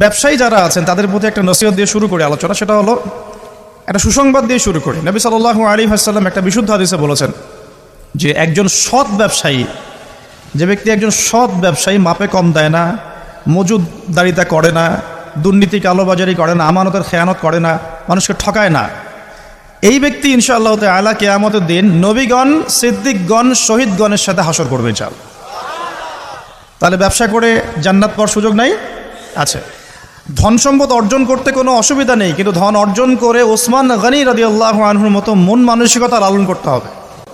ব্যবসায়ী যারা আছেন, তাদের প্রতি একটা নসিহত দিয়ে শুরু করি আলোচনা। সেটা হলো, একটা সুসংবাদ দিয়ে শুরু করি। নবী সাল্লাহ আলী হাসাল্লাম একটা বিশুদ্ধ হাদিসে বলেছেন যে একজন সৎ ব্যবসায়ী, যে ব্যক্তি একজন সৎ ব্যবসায়ী মাপে কম দেয় না মজুদদারিতা করে না, দুর্নীতি, কালোবাজারি করে না, আমানতের খেয়ানত করে না, মানুষকে ঠকায় না। এই ব্যক্তি ইনশাআল্লাহ আলা কেয়ামতের দিন নবীগণ, সিদ্দিকগণ, শহীদগণের সাথে হাসর করবে চাল তাহলে ব্যবসা করে জান্নাত পাওয়ার সুযোগ নাই? আছে। ধন সম্পদ অর্জন করতে কোনো অসুবিধা নেই, কিন্তু ধন অর্জন করে ওসমান গনি রাদি আল্লাহ আনহুর মতো মন মানসিকতা লালন করতে হবে।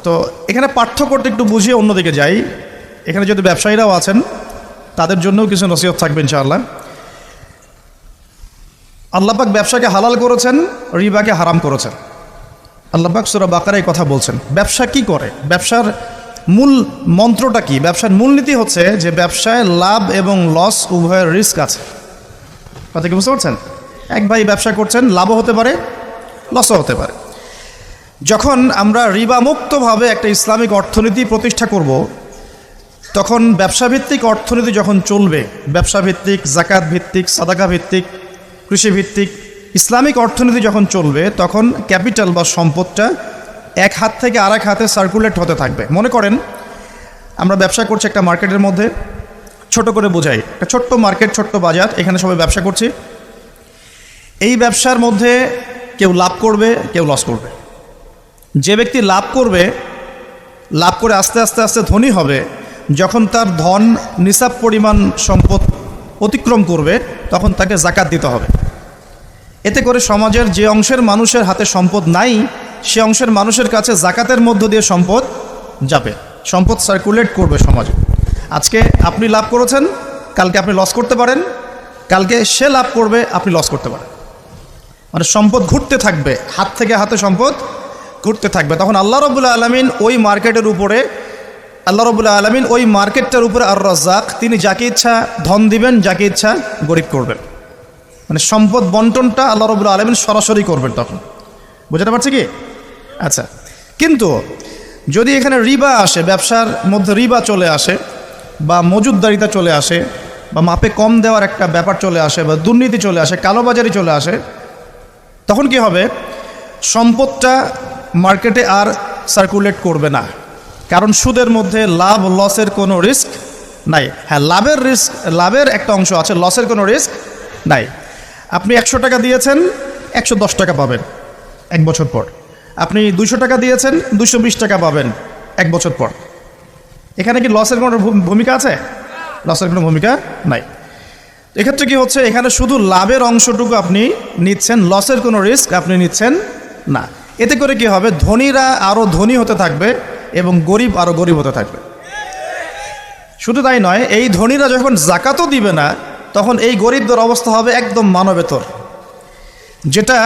তো এখানে পার্থক্যটা একটু বুঝিয়ে অন্যদিকে যাই। এখানে যদি ব্যবসায়ীরাও আছেন, তাদের জন্যও কিছু নসিহত থাকবে ইনশাআল্লাহ। আল্লাপাক ব্যবসাকে হালাল করেছেন, রিবাকে হারাম করেছেন। আল্লাপাক সুরা বাকারাই কথা বলছেন। ব্যবসা কি করে? ব্যবসার মূল মন্ত্রটা কি? ব্যবসার মূলনীতি হচ্ছে যে ব্যবসায় লাভ এবং লস উভয়ের রিস্ক আছে। কথা কি বুঝতে পারছেন? এক ভাই ব্যবসা করছেন, লাভও হতে পারে লসও হতে পারে। যখন আমরা রিবামুক্তভাবে একটা ইসলামিক অর্থনীতি প্রতিষ্ঠা করব, তখন ব্যবসাভিত্তিক অর্থনীতি যখন চলবে, ব্যবসাভিত্তিক জাকাত ভিত্তিক সাদাকা ভিত্তিক কৃষিভিত্তিক, ইসলামিক অর্থনীতি যখন চলবে, তখন ক্যাপিটাল বা সম্পদটা এক হাত থেকে আরেক হাতে সার্কুলেট হতে থাকবে। মনে করেন, আমরা ব্যবসা করছি একটা মার্কেটের মধ্যে ছোট করে বোঝাই। একটা ছোট্ট মার্কেট, ছোট্ট বাজার, এখানে সবাই ব্যবসা করছি। এই ব্যবসার মধ্যে কেউ লাভ করবে, কেউ লস করবে। যে ব্যক্তি লাভ করবে, লাভ করে আস্তে আস্তে আস্তে ধনী হবে, যখন তার ধন নিসাব পরিমাণ সম্পদ অতিক্রম করবে, তখন তাকে জাকাত দিতে হবে। এতে করে সমাজের যে অংশের মানুষের হাতে সম্পদ নাই, সে অংশের মানুষের কাছে জাকাতের মধ্য দিয়ে সম্পদ যাবে। সম্পদ সার্কুলেট করবে সমাজে। আজকে আপনি লাভ করেছেন, কালকে আপনি লস করতে পারেন, কালকে সে লাভ করবে, আপনি লস করতে পারেন। মানে সম্পদ ঘুরতে থাকবে, হাত থেকে হাতে সম্পদ ঘুরতে থাকবে। তখন আল্লাহ রবুল্লা আলমিন ওই মার্কেটের উপরে, আল্লাহ রবুল্লা আলমিন ওই মার্কেটটার উপরে আর রাজ্জাক তিনি যাকে ইচ্ছা ধন দিবেন, যাকে ইচ্ছা গরিব করবেন। মানে সম্পদ বন্টনটা আল্লাহ রবুল্লা আলমিন সরাসরি করবেন তখন। বুঝতে পারছি কি? আচ্ছা। কিন্তু যদি এখানে রিবা আসে, ব্যবসার মধ্যে রিবা চলে আসে বা মজুদদারিতা চলে আসে বা মাপে কম দেওয়ার একটা ব্যাপার চলে আসে বা দুর্নীতি চলে আসে, কালোবাজারি চলে আসে, তখন কি হবে? সম্পদটা মার্কেটে আর সার্কুলেট করবে না। কারণ সুদের মধ্যে লাভ লসের কোনো রিস্ক নাই। হ্যাঁ লাভের রিস্ক লাভের একটা অংশ আছে লসের কোনো রিস্ক নাই। আপনি একশো টাকা দিয়েছেন, একশো দশ টাকা পাবেন এক বছর পর। আপনি দুশো টাকা দিয়েছেন দুশো বিশ টাকা পাবেন এক বছর পর। এখানে কি লসের কোনো ভূমিকা আছে? লসের কোনো ভূমিকা নাই। এক্ষেত্রে কি হচ্ছে, এখানে শুধু লাভের অংশটুকু আপনি নিচ্ছেন লসের কোনো রিস্ক আপনি নিচ্ছেন না। এতে করে কি হবে, ধনীরা আরও ধনী হতে থাকবে এবং গরিব আরও গরিব হতে থাকবে। শুধু তাই নয়, এই ধনীরা যখন জাকাতও দিবে না, তখন এই গরিবদের অবস্থা হবে একদম মানবেতর। যেটা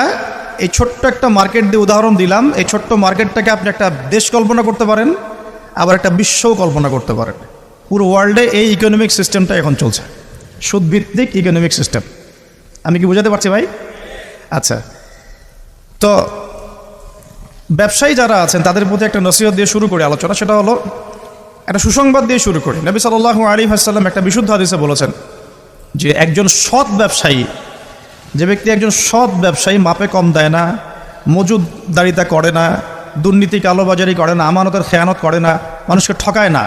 এই ছোট্ট একটা মার্কেট দিয়ে উদাহরণ দিলাম, এই ছোট্ট মার্কেটটাকে আপনি একটা দেশ কল্পনা করতে পারেন। আবার একটা বিশ্বও কল্পনা করতে পারেন। পুরো ওয়ার্ল্ডে এই ইকোনমিক সিস্টেমটা এখন চলছে। সুদভিত্তিক ইকোনমিক সিস্টেম আমি কি বোঝাতে পারছি ভাই? আচ্ছা। তো ব্যবসায়ী যারা আছেন, তাদের প্রতি একটা নসিহত দিয়ে শুরু করি আলোচনা। সেটা হলো, একটা সুসংবাদ দিয়ে শুরু করি। নবী সাল্লাহ আলী হাসাল্লাম একটা বিশুদ্ধ হাদিসে বলেছেন যে একজন সৎ ব্যবসায়ী, যে ব্যক্তি একজন সৎ ব্যবসায়ী মাপে কম দেয় না মজুদদারিতা করে না দুর্নীতি কালোবাজারি করে না, আমানতের খেয়ানত করে না, মানুষকে ঠকায় না।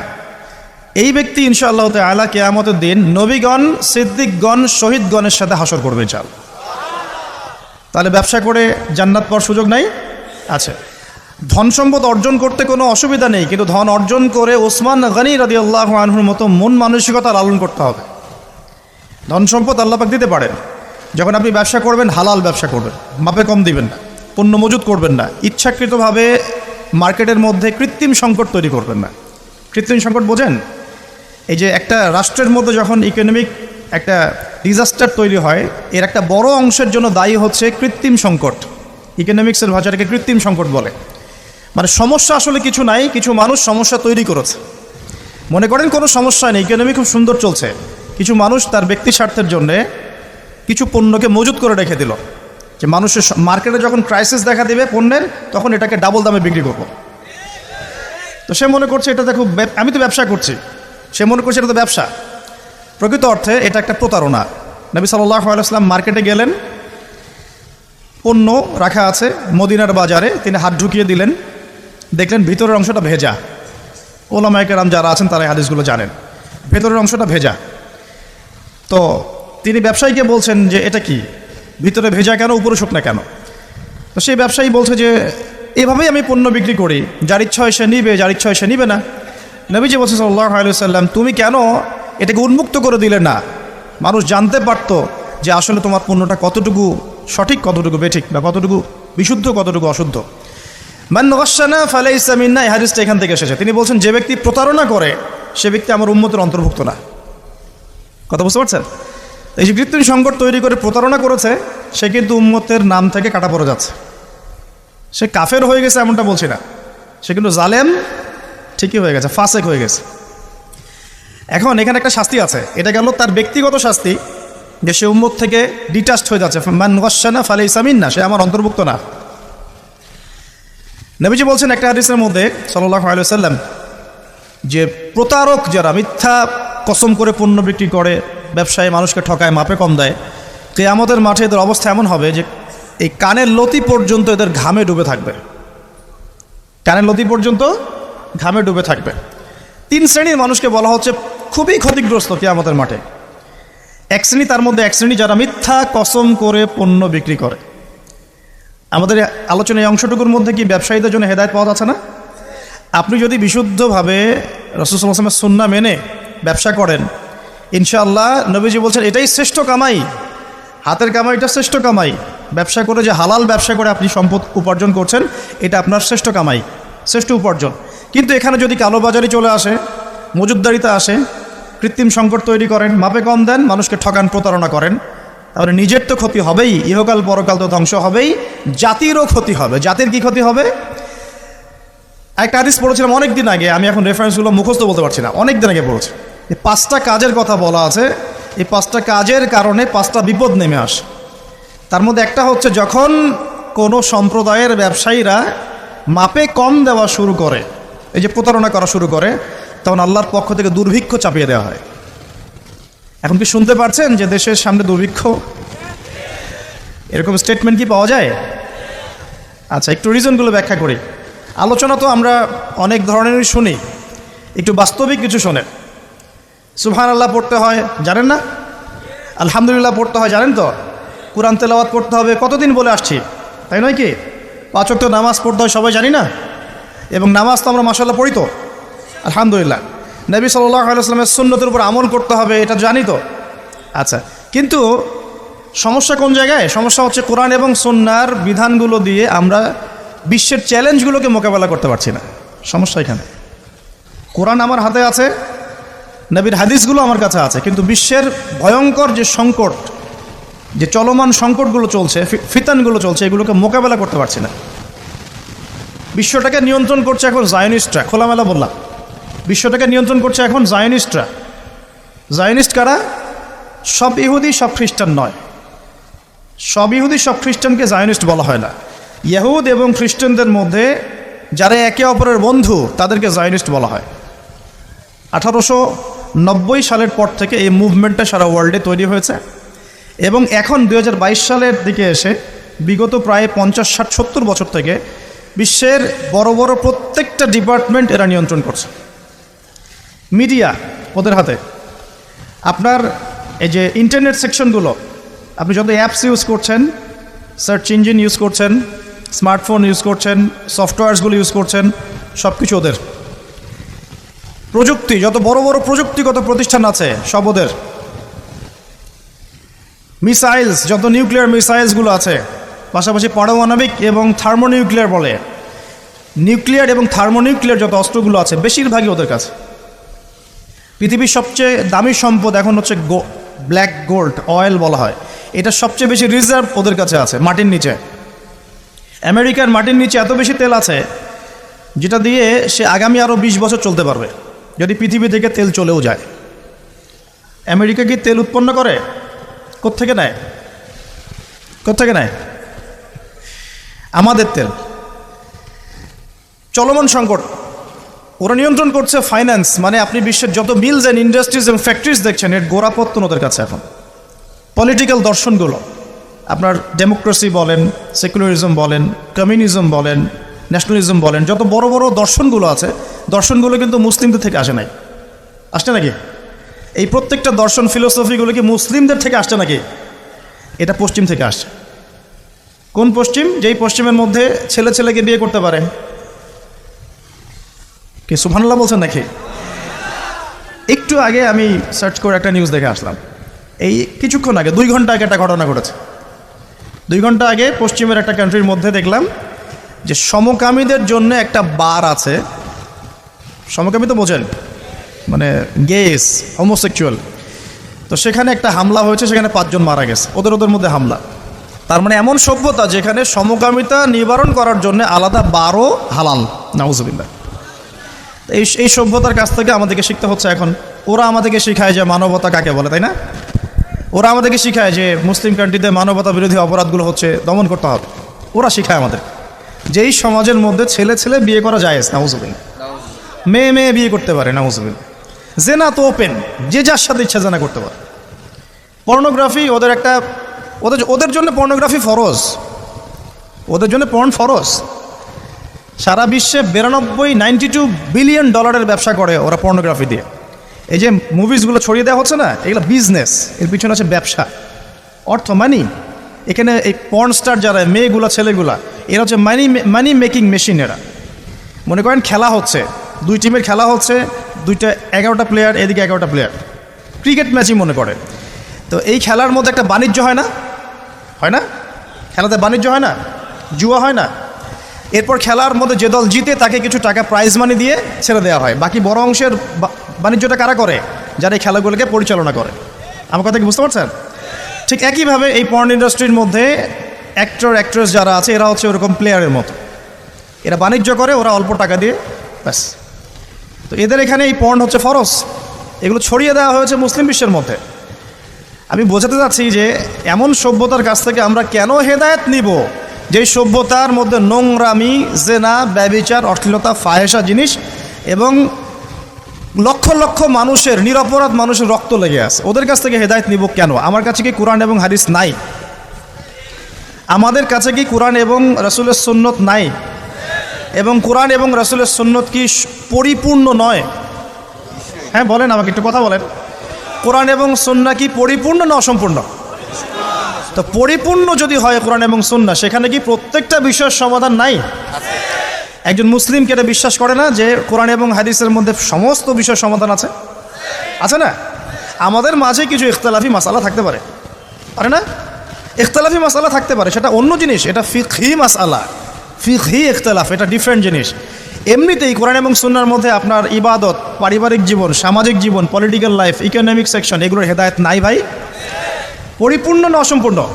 এই ব্যক্তি ইনশাআল্লাহ আলা কেয়ামতের দিন নবীগণ, সিদ্দিকগণ, শহীদগণের সাথে হাসর করবে চাল তাহলে ব্যবসা করে জান্নাত পাওয়ার সুযোগ নাই? আছে। ধন সম্পদ অর্জন করতে কোনো অসুবিধা নেই, কিন্তু ধন অর্জন করে ওসমান গনি রাদি আল্লাহ আনহুর মতো মন মানসিকতা লালন করতে হবে। ধন সম্পদ আল্লাপাক দিতে পারেন। যখন আপনি ব্যবসা করবেন, হালাল ব্যবসা করবেন, মাপে কম দিবেন না। পণ্য মজুত করবেন না। ইচ্ছাকৃতভাবে মার্কেটের মধ্যে কৃত্রিম সংকট তৈরি করবেন না। কৃত্রিম সংকট বোঝেন? এই যে একটা রাষ্ট্রের মধ্যে যখন ইকোনমিক একটা ডিজাস্টার তৈরি হয়, এর একটা বড় অংশের জন্য দায়ী হচ্ছে কৃত্রিম সংকট। ইকোনমিক্সের ভাষাটাকে কৃত্রিম সংকট বলে। মানে সমস্যা আসলে কিছু নাই, কিছু মানুষ সমস্যা তৈরি করেছে। মনে করেন কোনো সমস্যা নেই ইকোনমি খুব সুন্দর চলছে। কিছু মানুষ তার ব্যক্তি স্বার্থের জন্যে কিছু পণ্যকে মজুত করে রেখে দিল। যে মানুষের মার্কেটে যখন ক্রাইসিস দেখা দেবে পণ্যের, তখন এটাকে ডাবল দামে বিক্রি করব। তো সে মনে করছে এটাতে খুব আমি তো ব্যবসা করছি। সে মনে করছে এটা তো ব্যবসা। প্রকৃত অর্থে এটা একটা প্রতারণা। নবী সাল্লাহ আলাইসলাম মার্কেটে গেলেন, পণ্য রাখা আছে মদিনার বাজারে, তিনি হাত ঢুকিয়ে দিলেন। দেখলেন ভিতরের অংশটা ভেজা। ওলামায়কেরাম যারা আছেন তারা হাদিসগুলো জানেন। ভেতরের অংশটা ভেজা। তো তিনি ব্যবসায়ীকে বলছেন যে, এটা কি? ভিতরে ভেজা কেন, উপরে শুকনা কেন? তো সেই ব্যবসায়ী বলছে যে, এভাবেই আমি পণ্য বিক্রি করি। যার ইচ্ছা হয় সে নিবে, যার ইচ্ছা হয় সে নিবে না। নবীজি বলছে সাল্লাহ আলুসাল্লাম তুমি কেন এটাকে উন্মুক্ত করে দিলে না? মানুষ জানতে পারত যে আসলে তোমার পণ্যটা কতটুকু সঠিক, কতটুকু বেঠিক বা কতটুকু বিশুদ্ধ, কতটুকু অশুদ্ধ। মান নগাসানা ফালে ইসলামিন্না এই এখান থেকে এসেছে। তিনি বলছেন, যে ব্যক্তি প্রতারণা করে, সে ব্যক্তি আমার উন্মতের অন্তর্ভুক্ত না। কথা বুঝতে পারছেন? এই যে কৃত্রিম সংকট তৈরি করে প্রতারণা করেছে, সে কিন্তু উম্মতের নাম থেকে কাটা পড়ে যাচ্ছে। সে কাফের হয়ে গেছে এমনটা বলছি না। সে কিন্তু জালেম, ঠিকই হয়ে গেছে, ফাসেক হয়ে গেছে। এখন এখানে একটা শাস্তি আছে। এটা গেল তার ব্যক্তিগত শাস্তি, যে সে উম্মত থেকে ডিটাচড হয়ে যাচ্ছে। মান গসানা ফালে ইসামিন না সে আমার অন্তর্ভুক্ত না। নবীজি বলছেন একটা হাদিসের মধ্যে সাল্লাহ আলুসাল্লাম যে প্রতারক যারা মিথ্যা কসম করে পণ্য বিক্রি করে ব্যবসায়ী মানুষকে ঠকায়, মাপে কম দেয়। কেয়ামতের মাঠে এদের অবস্থা এমন হবে যে এই কানের লতি পর্যন্ত এদের ঘামে ডুবে থাকবে। কানের লতি পর্যন্ত ঘামে ডুবে থাকবে। তিন শ্রেণির মানুষকে বলা হচ্ছে খুবই ক্ষতিগ্রস্ত কেয়ামতের মাঠে। এক শ্রেণি তার মধ্যে এক শ্রেণি যারা মিথ্যা, কসম করে পণ্য বিক্রি করে। আমাদের আলোচনা এই অংশটুকুর মধ্যে কি ব্যবসায়ীদের জন্য হেদায়ত পাওয়া যাচ্ছে না? আপনি যদি বিশুদ্ধভাবে রসুল রসুলামের সুন্না মেনে ব্যবসা করেন ইনশাআল্লাহ নবীজি বলছেন, এটাই শ্রেষ্ঠ কামাই। হাতের কামাইটা শ্রেষ্ঠ কামাই। ব্যবসা করে যে হালাল ব্যবসা করে আপনি সম্পদ উপার্জন করছেন, এটা আপনার শ্রেষ্ঠ কামাই, শ্রেষ্ঠ উপার্জন। কিন্তু এখানে যদি কালোবাজারি চলে আসে মজুদদারিতে আসে, কৃত্রিম সংকট তৈরি করেন, মাপে কম দেন, মানুষকে ঠকান, প্রতারণা করেন, তাহলে নিজের তো ক্ষতি হবেই, ইহকাল পরকাল তো ধ্বংস হবেই, জাতিরও ক্ষতি হবে। জাতির কি ক্ষতি হবে? একটা হাদিস পড়েছিলাম অনেক দিন আগে, আমি এখন রেফারেন্সগুলো মুখস্থ বলতে পারছি না অনেক দিন আগে পড়েছি। এই পাঁচটা কাজের কথা বলা আছে। এই পাঁচটা কাজের কারণে পাঁচটা বিপদ নেমে আসে। তার মধ্যে একটা হচ্ছে যখন কোনো সম্প্রদায়ের ব্যবসায়ীরা মাপে কম দেওয়া শুরু করে, এই যে প্রতারণা করা শুরু করে, তখন আল্লাহর পক্ষ থেকে দুর্ভিক্ষ চাপিয়ে দেওয়া হয়। এখন কি শুনতে পারছেন যে দেশের সামনে দুর্ভিক্ষ? এরকম স্টেটমেন্ট কি পাওয়া যায়? আচ্ছা একটু রিজনগুলো ব্যাখ্যা করি। আলোচনা তো আমরা অনেক ধরনেরই শুনি। একটু বাস্তবিক কিছু শোনেন। সুবহান আল্লাহ পড়তে হয়, জানেন না? আলহামদুলিল্লাহ পড়তে হয়, জানেন তো? কোরআন তেলাওয়াত পড়তে হবে, কতদিন বলে আসছি? তাই নয় কি? পাঁচক তো নামাজ পড়তে হয়, সবাই জানি না? এবং নামাজ তো আমরা মাসাল্লাহ পড়ি তো। আলহামদুলিল্লাহ। নবী সাল্লাহ আলাইসলামের সুন্নতের উপর আমল করতে হবে, এটা জানি তো। আচ্ছা কিন্তু সমস্যা কোন জায়গায়? সমস্যা হচ্ছে কোরআন এবং সন্ন্যার বিধানগুলো দিয়ে আমরা বিশ্বের চ্যালেঞ্জগুলোকে মোকাবেলা করতে পারছি না। সমস্যা এখানে। কোরআন আমার হাতে আছে নবীর হাদিসগুলো আমার কাছে আছে, কিন্তু বিশ্বের ভয়ঙ্কর যে সংকট, যে চলমান সংকটগুলো চলছে ফিতানগুলো চলছে, এগুলোকে মোকাবেলা করতে পারছি না। বিশ্বটাকে নিয়ন্ত্রণ করছে এখন জায়নিস্টরা, খোলামেলা বললাম। বিশ্বটাকে নিয়ন্ত্রণ করছে এখন জায়নিস্টরা। জায়নিস্ট কারা? সব ইহুদি, সব খ্রিস্টান নয়। সব ইহুদি, সব খ্রিস্টানকে জায়নিস্ট বলা হয় না। ইহুদ এবং খ্রিস্টানদের মধ্যে যারা একে অপরের বন্ধু, তাদেরকে জায়নিস্ট বলা হয়। আঠারোশো নব্বই সালের পর থেকে এই মুভমেন্টটা সারা ওয়ার্ল্ডে তৈরি হয়েছে। এবং এখন দু হাজার বাইশ সালের দিকে এসে বিগত প্রায় পঞ্চাশ, ষাট, সত্তর বছর থেকে বিশ্বের বড় বড় প্রত্যেকটা ডিপার্টমেন্ট এরা নিয়ন্ত্রণ করছে। মিডিয়া ওদের হাতে। আপনার এই যে ইন্টারনেট সেকশনগুলো আপনি যত অ্যাপস ইউজ করছেন সার্চ ইঞ্জিন ইউজ করছেন স্মার্টফোন ইউজ করছেন সফটওয়্যারসগুলো ইউজ করছেন সব কিছু ওদের। প্রযুক্তি, যত বড় বড় প্রযুক্তিগত প্রতিষ্ঠান আছে, সব ওদের। মিসাইলস, যত নিউক্লিয়ার মিসাইলসগুলো আছে, পাশাপাশি পারমাণবিক এবং থার্মোনিউক্লিয়ার বলে। নিউক্লিয়ার এবং থার্মোনিউক্লিয়ার যত অস্ত্রগুলো আছে, বেশিরভাগই ওদের কাছে। পৃথিবীর সবচেয়ে দামি সম্পদ এখন হচ্ছে গো, ব্ল্যাক গোল্ড, অয়েল বলা হয়। এটা সবচেয়ে বেশি রিজার্ভ ওদের কাছে আছে, মাটির নিচে। আমেরিকার মাটির নিচে এত বেশি তেল আছে, যেটা দিয়ে সে আগামী আরও বিশ বছর চলতে পারবে। যদি পৃথিবী থেকে তেল চলেও যায়। আমেরিকা কি তেল উৎপন্ন করে? কোত্থেকে নেয়? কোত্থেকে নেয়? আমাদের তেল। চলমান সংকট। ওরা নিয়ন্ত্রণ করছে ফাইন্যান্স মানে আপনি বিশ্বের যত মিলস অ্যান্ড ইন্ডাস্ট্রিজ এবং ফ্যাক্টরিজ দেখছেন, এর গোড়াপত্তন ওদের কাছে এখন। পলিটিক্যাল দর্শনগুলো। আপনার ডেমোক্রেসি বলেন সেকুলারিজম বলেন কমিউনিজম বলেন ন্যাশনালিজম বলেন, যত বড় বড় দর্শনগুলো আছে, দর্শনগুলো কিন্তু মুসলিমদের থেকে আসে নাই। আসছে নাকি? এই প্রত্যেকটা দর্শন ফিলোসফিগুলো কি মুসলিমদের থেকে আসছে নাকি? এটা পশ্চিম থেকে আসছে। কোন পশ্চিম? যেই পশ্চিমের মধ্যে ছেলে ছেলেকে বিয়ে করতে পারে। কি, সুবহানাল্লাহ বলছেন নাকি? একটু আগে আমি সার্চ করে একটা নিউজ দেখে আসলাম। এই কিছুক্ষণ আগে, দুই ঘণ্টা আগে একটা ঘটনা ঘটেছে। দুই ঘণ্টা আগে পশ্চিমের একটা কান্ট্রির মধ্যে দেখলাম যে সমকামীদের জন্য একটা বার আছে। সমকামী তো বোঝেন মানে গেস হোমোসেক্সুয়াল তো সেখানে একটা হামলা হয়েছে, সেখানে পাঁচজন মারা গেছে। ওদের ওদের মধ্যে হামলা। তার মানে এমন সভ্যতা যেখানে সমকামিতা নিবারণ করার জন্য আলাদা বারো হালাল। নাউজুবিল্লাহ। এই এই সভ্যতার কাছ থেকে আমাদেরকে শিখতে হচ্ছে এখন। ওরা আমাদেরকে শেখায় যে মানবতা কাকে বলে, তাই না? ওরা আমাদেরকে শেখায় যে মুসলিম কান্ট্রিতে মানবতা বিরোধী অপরাধগুলো হচ্ছে দমন করতে হবে। ওরা শেখায় আমাদের যেই সমাজের মধ্যে ছেলে ছেলে বিয়ে করা যায় নাউজুবিন। মেয়ে মেয়ে বিয়ে করতে পারে, নাউজুবিন। জেনা তো ওপেন যে যার সাথে ইচ্ছা জেনা করতে পারে। পর্নোগ্রাফি ওদের একটা, ওদের ওদের জন্য পর্নোগ্রাফি ফরজ। ওদের জন্য পর্ন ফরজ। সারা বিশ্বে বিরানব্বই নাইনটি টু বিলিয়ন ডলারের ব্যবসা করে ওরা পর্নোগ্রাফি দিয়ে। এই যে মুভিসগুলো ছড়িয়ে দেওয়া হচ্ছে না, এগুলো বিজনেস এর পিছনে আছে ব্যবসা। অর্থ মানি এখানে এই পর্ন স্টার যারা, মেয়েগুলা, ছেলেগুলা, এরা হচ্ছে মানি মানি মেকিং মেশিন এরা। মনে করেন খেলা হচ্ছে, দুই টিমের খেলা হচ্ছে, দুইটা এগারোটা প্লেয়ার এদিকে এগারোটা প্লেয়ার ক্রিকেট ম্যাচই মনে করে। তো এই খেলার মধ্যে একটা বাণিজ্য হয় না? হয় না? খেলাতে বাণিজ্য হয় না? জুয়া হয় না? এরপর খেলার মধ্যে যে দল জিতে, তাকে কিছু টাকা প্রাইজ মানি দিয়ে ছেড়ে দেওয়া হয়। বাকি বড় অংশের বাণিজ্যটা কারা করে? যারা এই খেলাগুলোকে পরিচালনা করে। আমার কথা কি বুঝতে পারছেন? ঠিক একইভাবে এই পর্ন ইন্ডাস্ট্রির মধ্যে অ্যাক্টর অ্যাক্ট্রেস যারা আছে, এরা হচ্ছে ওরকম প্লেয়ারের মতো। এরা বাণিজ্য করে, ওরা অল্প টাকা দিয়ে, ব্যাস। তো এদের এখানে এই পর্ন হচ্ছে ফরস এগুলো ছড়িয়ে দেওয়া হয়েছে মুসলিম বিশ্বের মধ্যে। আমি বোঝাতে চাচ্ছি যে এমন সভ্যতার কাছ থেকে আমরা কেন হেদায়েত নিব? যেই সভ্যতার মধ্যে নোংরামি, জেনা, ব্যবিচার, অশ্লীলতা ফাহেসা জিনিস এবং লক্ষ লক্ষ মানুষের, নিরপরাধ মানুষের রক্ত লেগে আছে। ওদের কাছ থেকে হেদায়েত নিব কেন? আমার কাছে কি কোরআন এবং হাদিস নাই? আমাদের কাছে কি কোরআন এবং রসুলের সুন্নত নাই? এবং কোরআন এবং রসুলের সুন্নত কি পরিপূর্ণ নয়? হ্যাঁ বলেন আমাকে, একটু কথা বলেন। কোরআন এবং সন্না কি পরিপূর্ণ না অসম্পূর্ণ? তো পরিপূর্ণ যদি হয় কোরআন এবং সন্না সেখানে কি প্রত্যেকটা বিষয়ের সমাধান নাই? একজন মুসলিমকে এটা বিশ্বাস করে না যে কোরআন এবং হাদিসের মধ্যে সমস্ত বিষয়ের সমাধান আছে? আছে না? আমাদের মাঝে কিছু ইখতলাফি মাসালা থাকতে পারে। পারে না? ইখতলাফি মাসালা থাকতে পারে, সেটা অন্য জিনিস, এটা ফিকহি মাসালা। ফিকহি ইখতলাফ, এটা ডিফারেন্ট জিনিস। এমনিতেই কোরআন এবং সুন্নার মধ্যে আপনার ইবাদত, পারিবারিক জীবন, সামাজিক জীবন পলিটিক্যাল লাইফ ইকোনমিক সেকশন এগুলোর হেদায়ত নাই ভাই। পরিপূর্ণ না অসম্পূর্ণ?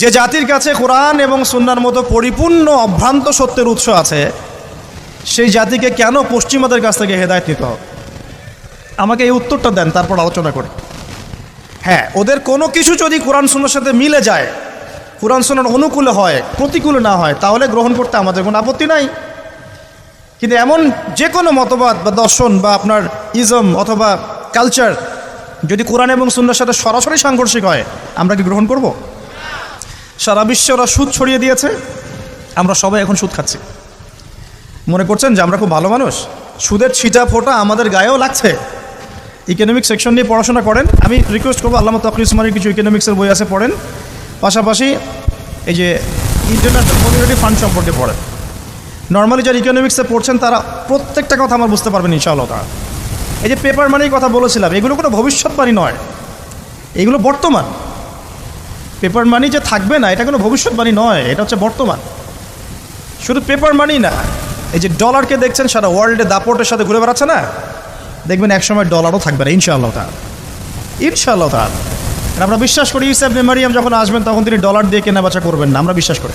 যে জাতির কাছে কোরআন এবং সুন্নার মতো পরিপূর্ণ অভ্রান্ত সত্যের উৎস আছে, সেই জাতিকে কেন পশ্চিমাদের কাছ থেকে হেদায়ত নিতে হবে? আমাকে এই উত্তরটা দেন, তারপর আলোচনা করি। হ্যাঁ ওদের কোনো কিছু যদি কোরআন সুন্নার সাথে মিলে যায়, কোরআন সুন্নার অনুকূলে হয়, প্রতিকূলে না হয়, তাহলে গ্রহণ করতে আমাদের কোনো আপত্তি নাই। কিন্তু এমন যে কোনো মতবাদ বা দর্শন বা আপনার ইজম অথবা কালচার যদি কোরআন এবং সুন্নার সাথে সরাসরি সাংঘর্ষিক হয়, আমরা কি গ্রহণ করব? সারা বিশ্বে ওরা সুদ ছড়িয়ে দিয়েছে। আমরা সবাই এখন সুদ খাচ্ছি। মনে করছেন যে আমরা খুব ভালো মানুষ? সুদের ছিটা ফোটা আমাদের গায়েও লাগছে। ইকোনমিক সেকশন নিয়ে পড়াশোনা করেন। আমি রিকোয়েস্ট করব আল্লাহ তকরি উসমানির কিছু ইকোনমিক্সের বই আছে পড়েন। পাশাপাশি এই যে ইন্টারন্যাশনাল কমিউনিটি ফান্ড সম্পর্কে পড়েন। নর্মালি যারা ইকোনমিক্সে পড়ছেন, তারা প্রত্যেকটা কথা আমার বুঝতে পারবেন ইনশাআল্লাহ তারা এই যে পেপার মানির কথা বলেছিলাম, এগুলো কোনো ভবিষ্যৎবাণী নয়। এগুলো বর্তমান। পেপার মানি যে থাকবে না, এটা কোনো ভবিষ্যৎবাণী নয়, এটা হচ্ছে বর্তমান। শুধু পেপার মানি না, এই যে ডলারকে দেখছেন, সারা ওয়ার্ল্ডে দাপটের সাথে ঘুরে বেড়াচ্ছে না? দেখবেন একসময় ডলারও থাকবে না, ইনশাআল্লাহ তার ইনশাআল্লাহ তার আমরা বিশ্বাস করি ইসাব মারিয়াম যখন আসবেন, তখন তিনি ডলার দিয়ে কেনা বেচা করবেন না, আমরা বিশ্বাস করি।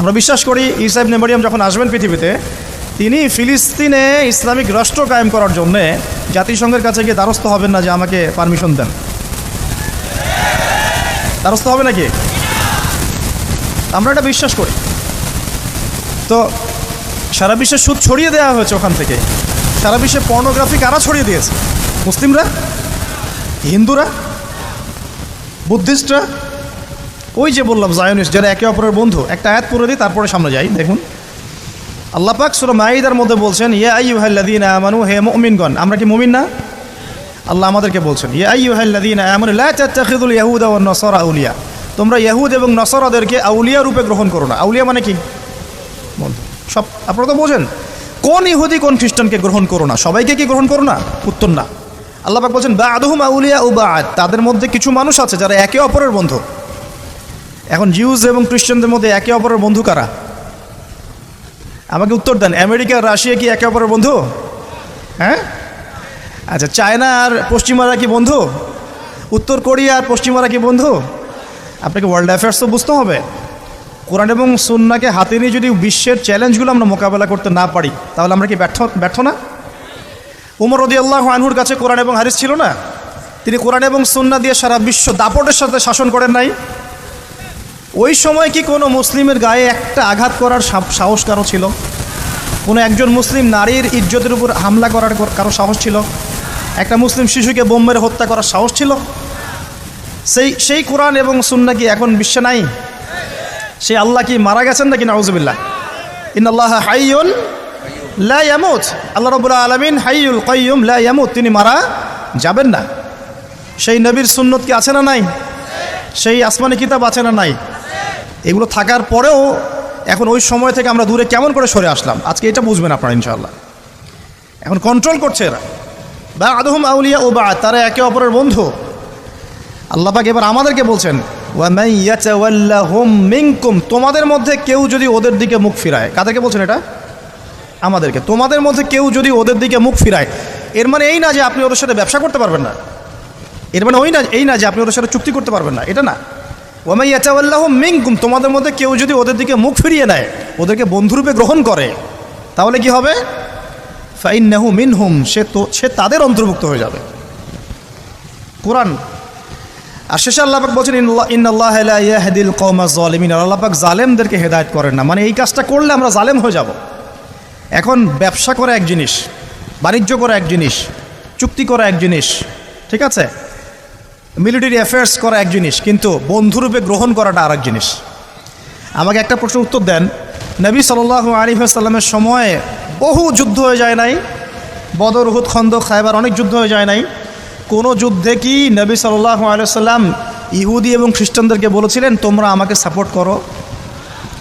আমরা বিশ্বাস করি ইসাইব নেমারিয়াম যখন আসবেন পৃথিবীতে, তিনি ফিলিস্তিনে ইসলামিক রাষ্ট্র কায়েম করার জন্যে জাতিসংঘের কাছে গিয়ে দ্বারস্থ হবেন না যে আমাকে পারমিশন দেন। দ্বারস্থ হবে নাকি? আমরা এটা বিশ্বাস করি। তো সারা বিশ্বে সুদ ছড়িয়ে দেওয়া হয়েছে ওখান থেকে। সারা বিশ্বে পর্নোগ্রাফি কারা ছড়িয়ে দিয়েছে? মুসলিমরা? হিন্দুরা? বুদ্ধিস্টরা? ওই যে বললাম জায়নিস্ট যারা একে অপরের বন্ধু। একটা আয়াত পড়ে দিই, তারপরে সামনে যাই, দেখুন। আল্লাহ পাক সুরা মাইদার মধ্যে বলছেন, ইয়া আইয়ুহাল্লাযীনা আমানু, হে মুমিনগণ। আমরা কি মুমিন না? আল্লাহ আমাদেরকে বলছেন আউলিয়া। তোমরা ইয়াহুদ এবং নসরাদেরকে আউলিয়া রূপে গ্রহণ করো না। আউলিয়া মানে কি? সব, আপনারা তো বোঝেন। কোন ইহুদি, কোন খ্রিস্টানকে গ্রহণ করো না? সবাইকে কি গ্রহণ করো না? উত্তর না। আল্লাহ বলছেন বা আদহুম আউলিয়া ও বা তাদের মধ্যে কিছু মানুষ আছে যারা একে অপরের বন্ধু। এখন জিউজ এবং খ্রিস্টানদের মধ্যে একে অপরের বন্ধু কারা? আমাকে উত্তর দেন, আমেরিকা রাশিয়া কি একে অপরের বন্ধু? হ্যাঁ? আচ্ছা চায়না আর পশ্চিমারা কি বন্ধু? উত্তর কোরিয়া আর পশ্চিমারা কি বন্ধু? আপনাকে ওয়ার্ল্ড অ্যাফেয়ার্স তো বুঝতে হবে। কোরআন এবং সুন্নাকে হাতে নিয়ে যদি বিশ্বের চ্যালেঞ্জগুলো আমরা মোকাবেলা করতে না পারি, তাহলে আমরা কি ব্যর্থ ব্যর্থ না? উমর আল্লাহ আনহুর কাছে কোরআন এবং হারিস ছিল না? তিনি কোরআন এবং সুন্না দিয়ে সারা বিশ্ব দাপটের সাথে শাসন করেন নাই? ওই সময় কি কোনো মুসলিমের গায়ে একটা আঘাত করার সাহস কারও ছিল? কোনো একজন মুসলিম নারীর ইজ্জতের উপর হামলা করার কর- কারও সাহস ছিল? একটা মুসলিম শিশুকে বোম মেরে হত্যা করার সাহস ছিল। সেই সেই কোরআন এবং সুন্না কি এখন বিশ্বে নাই? সেই আল্লাহ কি মারা গেছেন নাকি? নাউজুবিল্লাহ। ইন আল্লাহ হাইয়ুন লা ইয়ামুত। আল্লাহ রবুল্লাহ আলমিন হাইয়ুল কাইয়ুম লা ইয়ামুত। তিনি মারা যাবেন না। সেই নবীর সুন্নত কি আছে না নাই? সেই আসমানি কিতাব আছে না নাই? এগুলো থাকার পরেও এখন ওই সময় থেকে আমরা দূরে কেমন করে সরে আসলাম? আজকে এটা বুঝবেন আপনারা ইনশাআল্লাহ। এখন কন্ট্রোল করছে এরা। বা আদহম আউলিয়া ও বা তারা একে অপরের বন্ধু। আল্লাপাক এবার আমাদেরকে বলছেন মিনকুম তোমাদের মধ্যে কেউ যদি ওদের দিকে মুখ ফিরায়, কাদেরকে বলছেন এটা? আমাদেরকে। তোমাদের মধ্যে কেউ যদি ওদের দিকে মুখ ফিরায়, এর মানে এই না যে আপনি ওদের সাথে ব্যবসা করতে পারবেন না। এর মানে ওই না, এই না যে আপনি ওদের সাথে চুক্তি করতে পারবেন না, এটা না। ওয়ামাই ইয়াতাওয়াল্লাহুম মিনকুম তোমাদের মধ্যে কেউ যদি ওদের দিকে মুখ ফিরিয়ে নেয়, ওদেরকে বন্ধুরূপে গ্রহণ করে, তাহলে কি হবে? ফাইন্নাহু মিনহুম, সে তো, সে তাদের অন্তর্ভুক্ত হয়ে যাবে। কোরআন, আর শেষে আল্লাপাক বলছেন ইয়াহদিল কৌমা জলিমিন আর আল্লাপাক জালেমদেরকে হেদায়ত করেন না। মানে এই কাজটা করলে আমরা জালেম হয়ে যাব। এখন ব্যবসা করা এক জিনিস, বাণিজ্য করা এক জিনিস, চুক্তি করা এক জিনিস, ঠিক আছে? মিলিটারি অ্যাফেয়ার্স করা এক জিনিস, কিন্তু বন্ধুরূপে গ্রহণ করাটা আর এক জিনিস। আমাকে একটা প্রশ্ন উত্তর দেন। নবী সাল সাল্লামের সময়ে বহু যুদ্ধ হয়ে যায় নাই। বদর, উহুদ খন্দ খাইবার অনেক যুদ্ধ হয়ে যায় নাই। কোনো যুদ্ধে কি নবী সাল্লাহ আলিয়াল্লাম ইহুদি এবং খ্রিস্টানদেরকে বলেছিলেন, তোমরা আমাকে সাপোর্ট করো,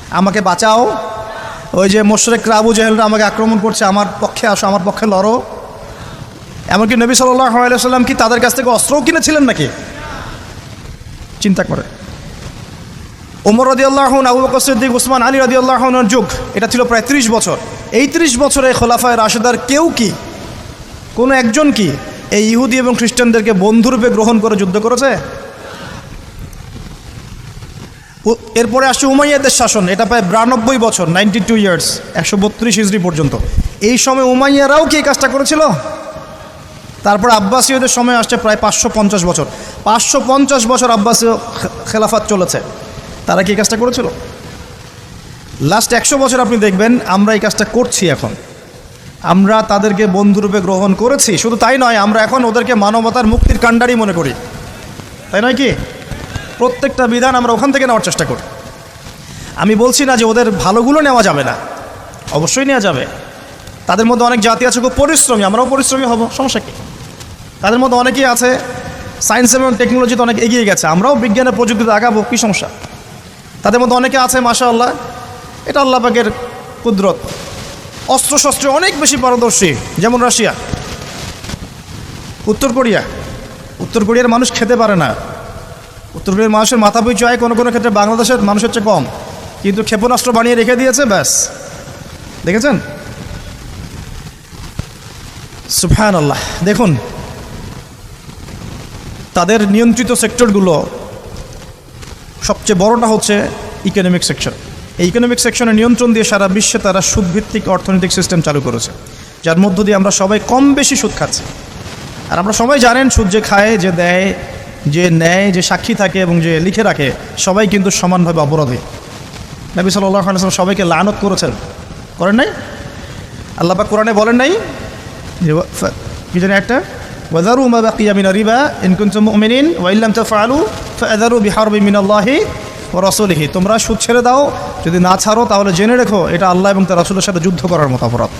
আমাকে বাঁচাও। ওই যে মোশরেক আবু জাহেলরা আমাকে আক্রমণ করছে, আমার পক্ষে আসো, আমার পক্ষে লড়ো। এমনকি নবী সাল্লাহ আলিয়াল্লাম কি তাদের কাছ থেকে অস্ত্রও কিনেছিলেন নাকি? চিন্তা করে। ওমর রদি আল্লাহন আবু বকর সিদ্দিক, উসমান, আলী রদি আল্লাহনের যুগ, এটা ছিল প্রায় ত্রিশ বছর। এই ত্রিশ বছরে খোলাফায় রাশেদার কেউ কি? কোনো একজন কি এই ইহুদি এবং খ্রিস্টানদেরকে বন্ধুরূপে গ্রহণ করে যুদ্ধ করেছে? এরপরে আসছে উমাইয়াদের শাসন, এটা প্রায় বিরানব্বই বছর নাইনটি টু ইয়ার্স একশো বত্রিশ ইসরি পর্যন্ত। এই সময় উমাইয়ারাও কি এই কাজটা করেছিল? তারপর আব্বাসীয়দের সময় আসছে প্রায় পাঁচশো পঞ্চাশ বছর। পাঁচশো পঞ্চাশ বছর আব্বাসীয় খেলাফাত চলেছে। তারা কি কাজটা করেছিল? লাস্ট একশো বছর আপনি দেখবেন আমরা এই কাজটা করছি এখন। আমরা তাদেরকে বন্ধুরূপে গ্রহণ করেছি, শুধু তাই নয়, আমরা এখন ওদেরকে মানবতার মুক্তির কাণ্ডারই মনে করি। তাই নয় কি? প্রত্যেকটা বিধান আমরা ওখান থেকে নেওয়ার চেষ্টা করি। আমি বলছি না যে ওদের ভালোগুলো নেওয়া যাবে না। অবশ্যই নেওয়া যাবে। তাদের মধ্যে অনেক জাতি আছে, খুব পরিশ্রমী, আমরাও পরিশ্রমী হব, সমস্যা কি? তাদের মধ্যে অনেকেই আছে সায়েন্স এবং টেকনোলজিতে অনেক এগিয়ে গেছে, আমরাও বিজ্ঞানের প্রযুক্তিতে আগাবো, কী সমস্যা? তাদের মধ্যে অনেকে আছে মাশা আল্লাহ এটা আল্লাহ পাকের কুদরত। অস্ত্রশস্ত্রে অনেক বেশি পারদর্শী, যেমন রাশিয়া। উত্তর কোরিয়া। উত্তর কোরিয়ার মানুষ খেতে পারে না। উত্তর কোরিয়ার মানুষের মাথা পিছু আয় কোনো কোনো ক্ষেত্রে, বাংলাদেশের মানুষের চেয়ে কম। কিন্তু ক্ষেপণাস্ত্র বানিয়ে রেখে দিয়েছে, ব্যাস। দেখেছেন? সুফহান আল্লাহ দেখুন, তাদের নিয়ন্ত্রিত সেক্টরগুলো সবচেয়ে বড়টা হচ্ছে ইকোনমিক সেকশন এই ইকোনমিক সেকশনের নিয়ন্ত্রণ দিয়ে সারা বিশ্বে তারা সুদভিত্তিক অর্থনৈতিক সিস্টেম চালু করেছে, যার মধ্য দিয়ে আমরা সবাই কম বেশি সুদ খাচ্ছি। আর আমরা সবাই জানেন সুদ যে খায়, যে দেয়, যে নেয়, যে সাক্ষী থাকে এবং যে লিখে রাখে, সবাই কিন্তু সমানভাবে অপরাধী। নবী সাল্লাহ সবাইকে লানত করেছেন। করেন নাই? আল্লাহ কোরআনে বলেন নাই যে কি জানি একটা? ওয়াদারু মা বাকিয়া মিনা রিবা ইন কুনতুম মুমিনিন ওয়া ইল্লাম তাফআলু ফাআযারু বিহারবিন মিনাল্লাহি ওয়া রাসূলিহি তোমরা সুদ ছেড়ে দাও, যদি না ছাড়ো তাহলে জেনে রেখো, এটা আল্লাহ এবং তার রাসূলের সাথে যুদ্ধ করার মতো অপরাধ।